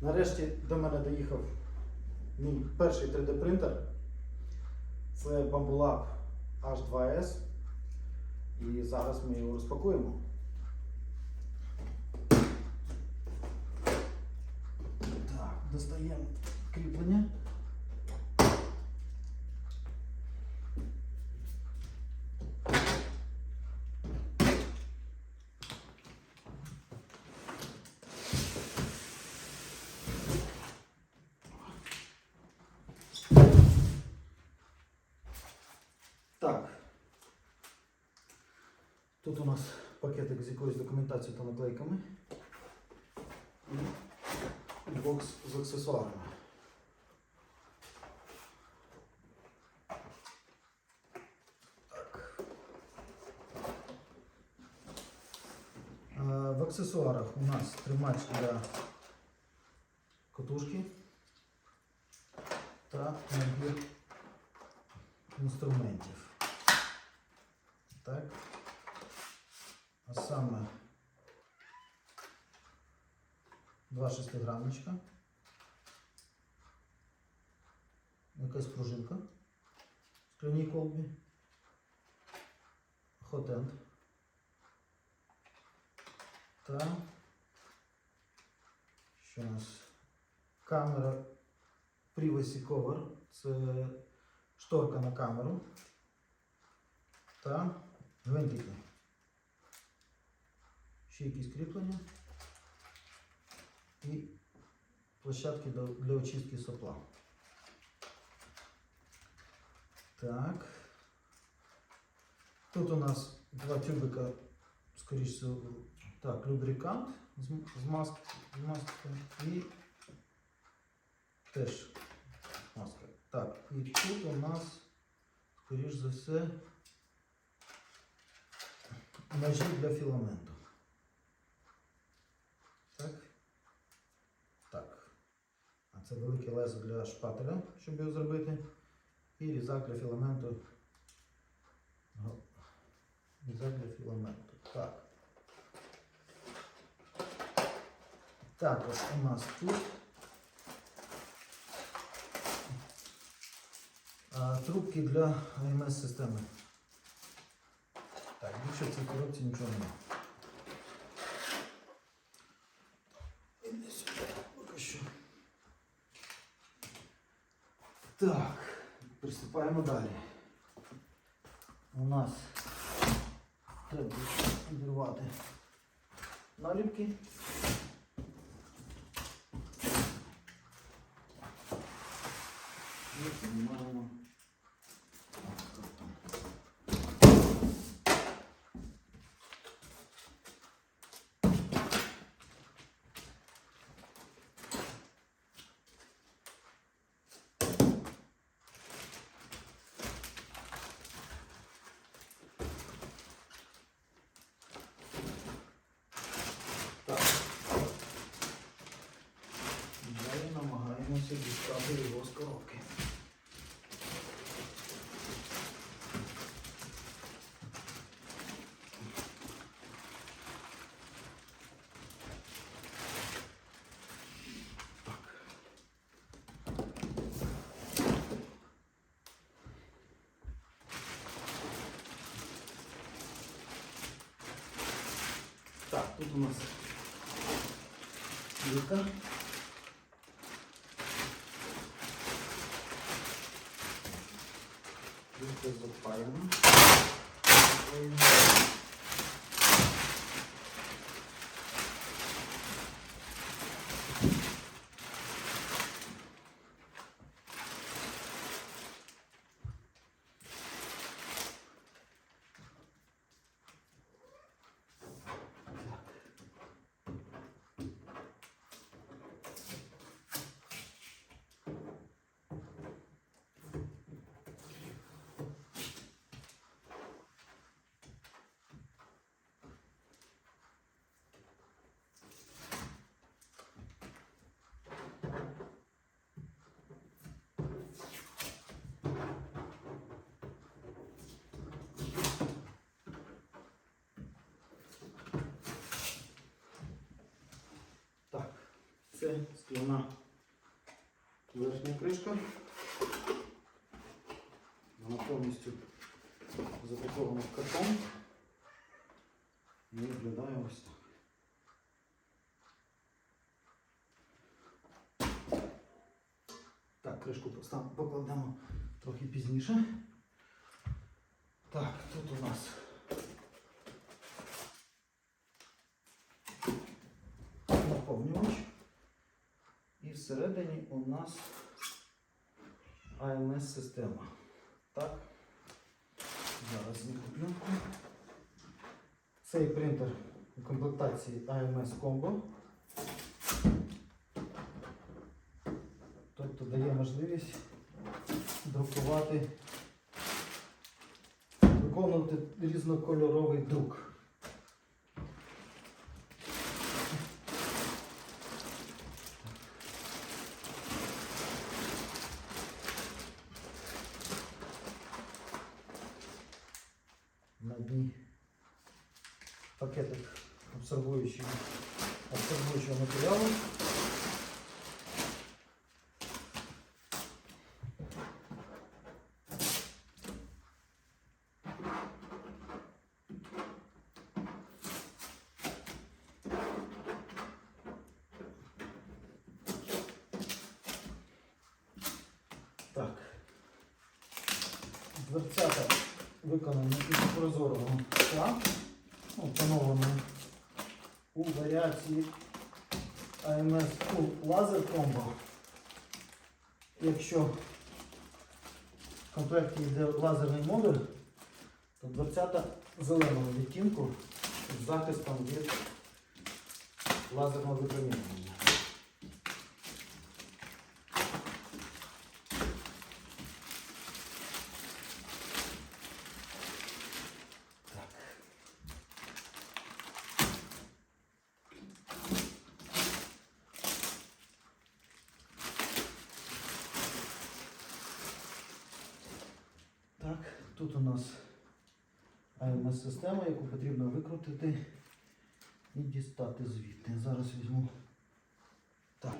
Нарешті до мене доїхав мій перший 3D принтер. Це Bambulab H2S. І зараз ми його розпакуємо. Так, достаємо кріплення. Так. Тут у нас пакетик з якоюсь документацією та наклейками. І бокс з аксесуарами. Так. Е, В аксесуарах у нас тримач для катушки та набір інструментів. Так. А саме два шестигранничка. Якась пружинка в скляній колбі. Хотенд. Та що у нас? Камера Privacy Cover. Це шторка на камеру та гвинтики. Ще якісь кріплення і площадки для очистки сопла. Так. Тут у нас два тюбика, скоріш всього, так, любрикант з, м- з, з маскою і теж маска. Так, і тут у нас, скоріш за все, ножі для філаменту. Так. Так. А це велике лезо для шпателя, щоб його зробити. І різак для філаменту. Різак для філаменту. Так. Також у нас тут а, трубки для АМС системи. Так, більше в цій коробці нічого немає. Іди сюди, поки що. Так, приступаємо далі. У нас треба підірвати наліпки. І знімаємо. Так. Далі намагаємося дістати його з коробки. Так, тут у нас Вилка. Вилка це скляна верхня кришка. Вона повністю запакована в картон і виглядає ось так. Так, кришку покладемо трохи пізніше. Так, тут у нас наповнювач. І всередині у нас АМС система. Так. Зараз пленку. Цей принтер у комплектації AMS Combo. Тобто дає можливість друкувати, виконувати різнокольоровий друк. На дні абсорбуючого матеріалу. Так. Дверцята виконані із прозорого скла, ну, встановлені у варіації AMS Full Laser Якщо в комплекті йде лазерний модуль, то дверцята зеленого відтінку з захистом від лазерного випромінювання. Так. Так, тут у нас АМС система, яку потрібно викрутити і дістати звідти. Зараз візьму. Так.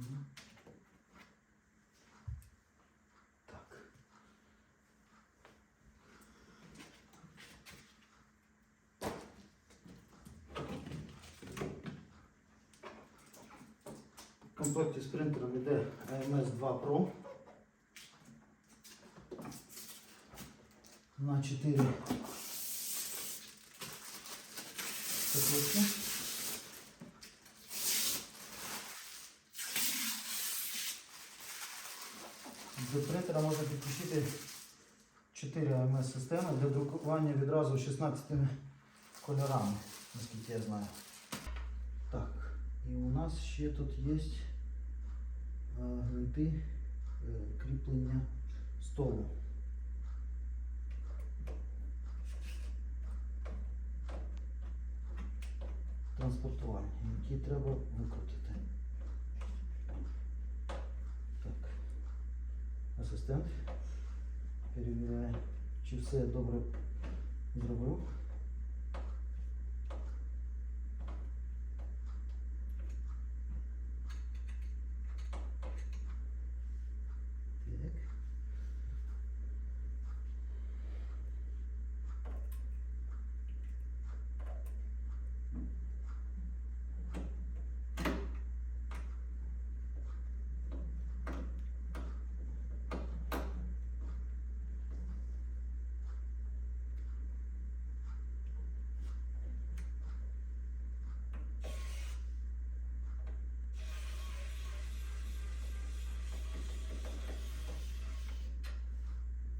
Мгм. Так. В комплекті з принтером йде AMS 2 Pro на 4 цепочки. До принтера можна підключити 4 АМС системи для друкування відразу 16 кольорами, наскільки я знаю. Так, і у нас ще тут є е, е, кріплення столу. Транспортування, які треба викрутити. Так. Асистент перевіряє, чи все добре зробив.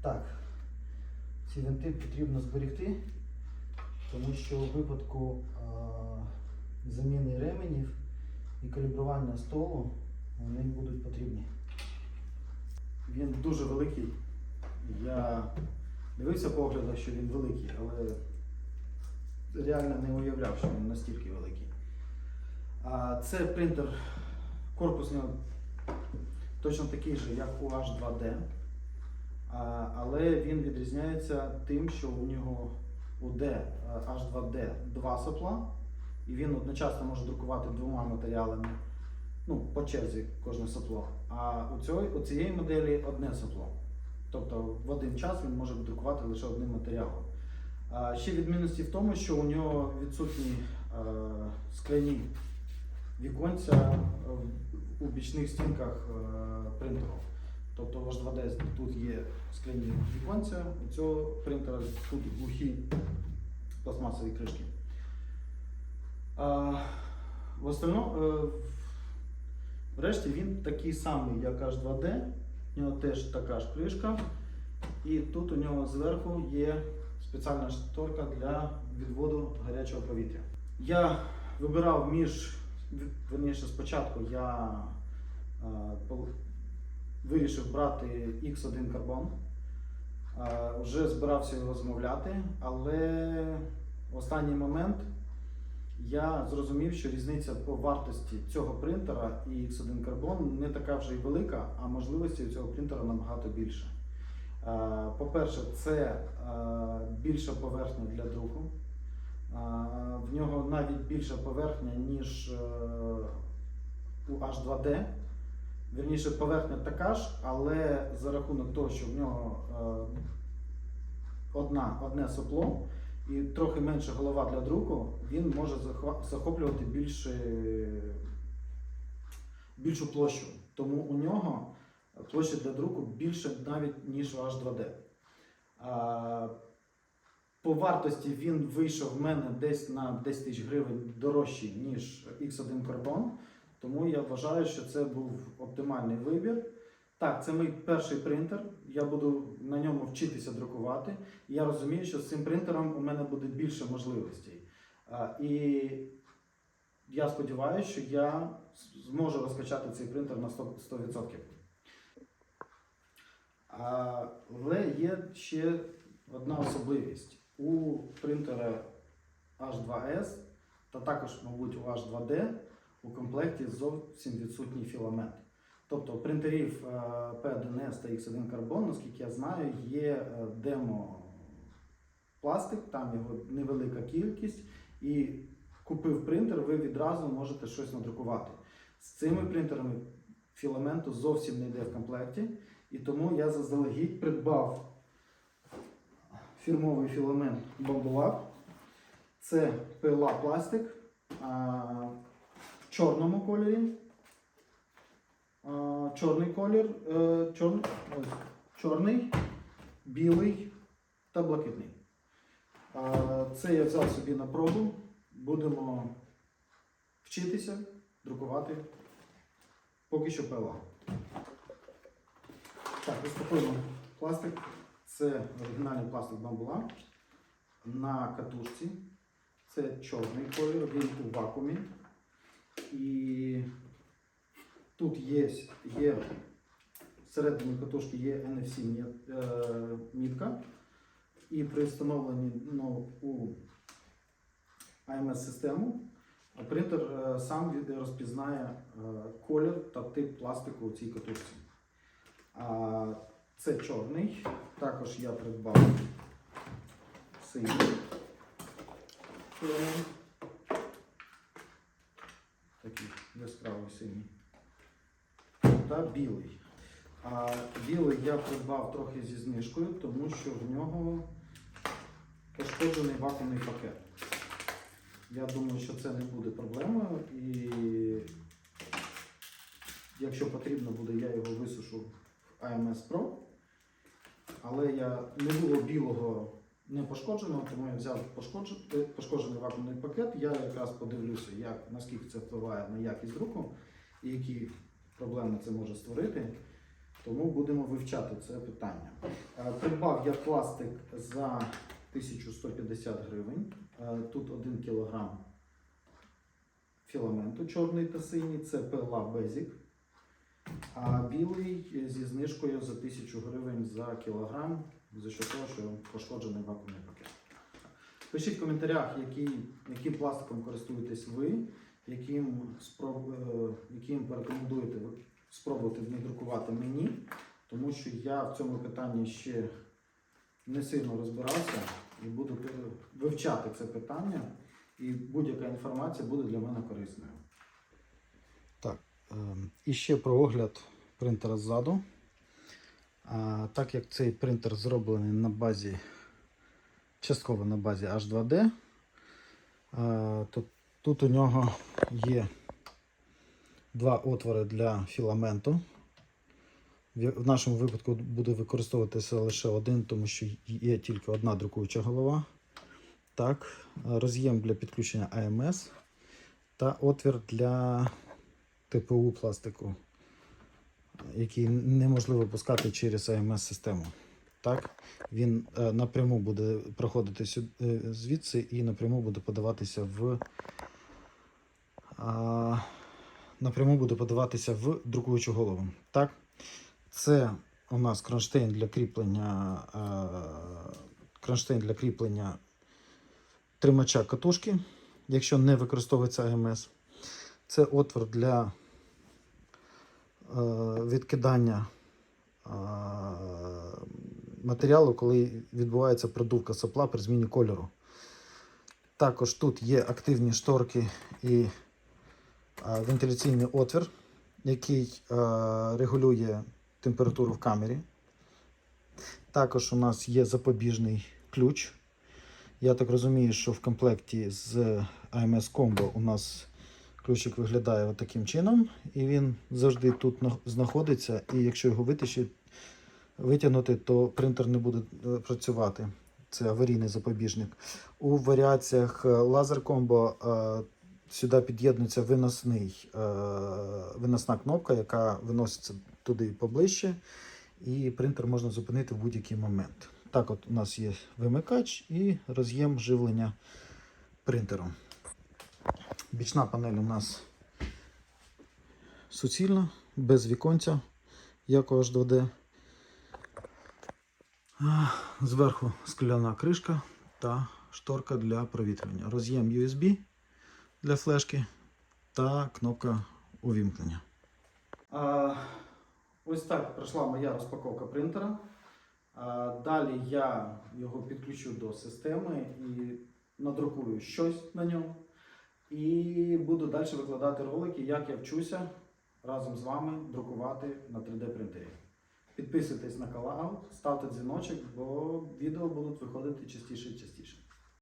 Так. Так, ці винти потрібно зберегти, тому що у випадку а, заміни ременів і калібрування столу вони будуть потрібні. Він дуже великий. Я дивився по що він великий, але реально не уявляв, що він настільки великий. А, Це принтер, корпус нього точно такий же, як у H2D. Але він відрізняється тим, що у нього у D е, H2D два сопла, і він одночасно може друкувати двома матеріалами, ну, по черзі кожне сопло. А у, цього, у цієї моделі одне сопло. Тобто в один час він може друкувати лише одним матеріалом. Ще відмінності в тому, що у нього відсутні е, скляні віконця е, у бічних стінках принтеру. Тобто в H2D тут є скляні віконця, у цього принтера тут глухі пластмасові кришки. А, в остальному, е, врешті він такий самий, як H2D. У нього теж така ж кришка. І тут у нього зверху є спеціальна шторка для відводу гарячого повітря. Я вибирав між, верніше, спочатку я е, вирішив брати X1 карбон. Е, Вже збирався його замовляти, але в останній момент я зрозумів, що різниця по вартості цього принтера і X1 карбон не така вже й велика, а можливості цього принтера набагато більше. По-перше, це більша поверхня для друку. В нього навіть більша поверхня, ніж е, у H2D. Вірніше, поверхня така ж, але за рахунок того, що в нього е, одна, одне сопло і трохи менша голова для друку, він може захоплювати більше, більшу площу. Тому у нього площа для друку більше навіть ніж у H2D. А, По вартості він вийшов в мене десь на 10 тисяч гривень дорожчий, ніж X1 Carbon. Тому я вважаю, що це був оптимальний вибір. Так, це мій перший принтер. Я буду на ньому вчитися друкувати. Я розумію, що з цим принтером у мене буде більше можливостей. І я сподіваюся, що я зможу розкачати цей принтер на 100%. 100%. Але є ще одна особливість. У принтера H2S та також, мабуть, у H2D у комплекті зовсім відсутній філамент. Тобто принтерів е, P1S та X1 Carbon, наскільки я знаю, є е, демо пластик, там його невелика кількість, і купив принтер, ви відразу можете щось надрукувати. З цими принтерами філаменту зовсім не йде в комплекті, і тому я заздалегідь придбав фірмовий філамент Bambulab. Це PLA пластик чорному кольорі. Чорний колір, е, чор, ось, чорний, білий та блакитний. Це я взяв собі на пробу. Будемо вчитися друкувати поки що PLA. Так, розпакуємо пластик. Це оригінальний пластик бамбула на катушці. Це чорний колір, він у вакуумі. І тут є, є всередині катушки є NFC е, мітка. І при встановленні ну, у AMS-систему принтер е, сам розпізнає е, колір та тип пластику у цій катушці. Це чорний. Також я придбав синій. Такий яскравий синій. Та білий. А білий я придбав трохи зі знижкою, тому що в нього пошкоджений вакуумний пакет. Я думаю, що це не буде проблемою і якщо потрібно буде, я його висушу в AMS Pro. Але я не було білого не пошкодженого, тому я взяв пошкоджений, вакуумний пакет. Я якраз подивлюся, як, наскільки це впливає на якість друку і які проблеми це може створити. Тому будемо вивчати це питання. Е, Придбав я пластик за 1150 гривень. Е, Тут 1 кг філаменту чорний та синій, це PLA Basic. А білий зі знижкою за 1000 гривень за кілограм, за що того, що пошкоджений вакуумний пакет. Пишіть в коментарях, які, яким пластиком користуєтесь ви, яким, спроб, е, яким порекомендуєте спробувати друкувати мені, тому що я в цьому питанні ще не сильно розбирався і буду вивчати це питання, і будь-яка інформація буде для мене корисною. Так, ем, і ще про огляд принтера ззаду. Так як цей принтер зроблений на базі, частково на базі H2D, а, то тут у нього є два отвори для філаменту. В нашому випадку буде використовуватися лише один, тому що є тільки одна друкуюча голова. Так, роз'єм для підключення AMS та отвір для ТПУ пластику, який неможливо пускати через AMS-систему. Так, він е, напряму буде проходити сюди, е, звідси і напряму буде подаватися в а, напряму буде подаватися в друкуючу голову. Так, це у нас кронштейн для кріплення е, кронштейн для кріплення тримача катушки, якщо не використовується АМС. Це отвор для відкидання е, матеріалу, коли відбувається продувка сопла при зміні кольору. Також тут є активні шторки і е, вентиляційний отвір, який е, регулює температуру в камері. Також у нас є запобіжний ключ. Я так розумію, що в комплекті з AMS Combo у нас ключик виглядає таким чином, і він завжди тут знаходиться. І якщо його витягнути, то принтер не буде е, працювати. Це аварійний запобіжник. У варіаціях е, Laser Combo е, сюди під'єднується виносний, виносна кнопка, яка виноситься туди поближче, і принтер можна зупинити в будь-який момент. Так, от у нас є вимикач і роз'єм живлення принтеру. Бічна панель у нас суцільна, без віконця, як у H2D. Зверху скляна кришка та шторка для провітрювання. Роз'єм USB для флешки та кнопка увімкнення. А, ось так пройшла моя розпаковка принтера. А, далі я його підключу до системи і надрукую щось на ньому. І буду далі викладати ролики, як я вчуся разом з вами друкувати на 3D принтері. Підписуйтесь на канал, ставте дзвіночок, бо відео будуть виходити частіше і частіше.